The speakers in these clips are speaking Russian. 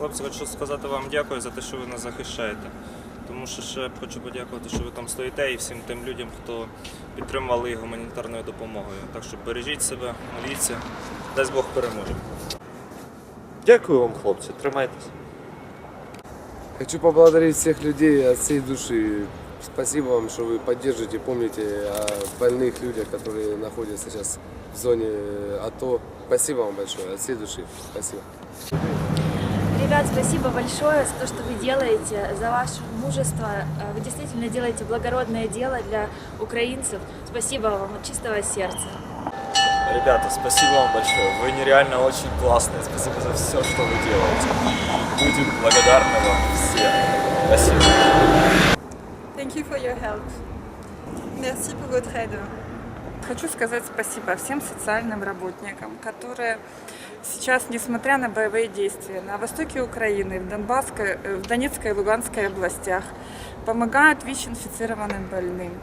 Хлопці, хочу сказати вам дякую за те, що ви нас захищаєте. Тому що ще хочу подякувати, що ви там стоїте і всім тим людям, хто підтримували їх гуманітарною допомогою. Так що бережіть себе, моліться, дасть Бог переможе. Дякую вам, хлопці, тримайтесь. Хочу поблагодарить всех людей от всей души. Спасибо вам, что вы поддержите, помните о больных людях, которые находятся сейчас в зоне АТО. Спасибо вам большое, от всей души. Спасибо. Ребят, спасибо большое за то, что вы делаете, за ваше мужество. Э, Вы действительно делаете благородное дело для украинцев. Спасибо вам от чистого сердца. Ребята, спасибо вам большое. Вы нереально очень классные. Спасибо за все, что вы делаете. И будем благодарны вам все. Спасибо. Thank you for your help. Merci pour votre aide. Хочу сказать спасибо всем социальным работникам, которые сейчас, несмотря на боевые действия на востоке Украины, в, Донбасской, э, в Донецкой и Луганской областях, помогают ВИЧ-инфицированным больным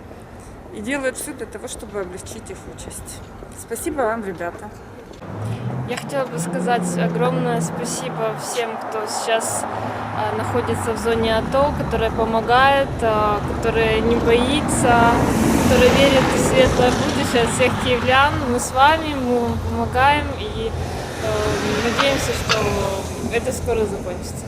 и делают все для того, чтобы облегчить их участь. Спасибо вам, ребята. Я хотела бы сказать огромное спасибо всем, кто сейчас а, находится в зоне АТО, которые помогают, а, которые не боится, которые верят в светлое будущее всех киевлян. Мы с вами, мы помогаем и э, надеемся, что это скоро закончится.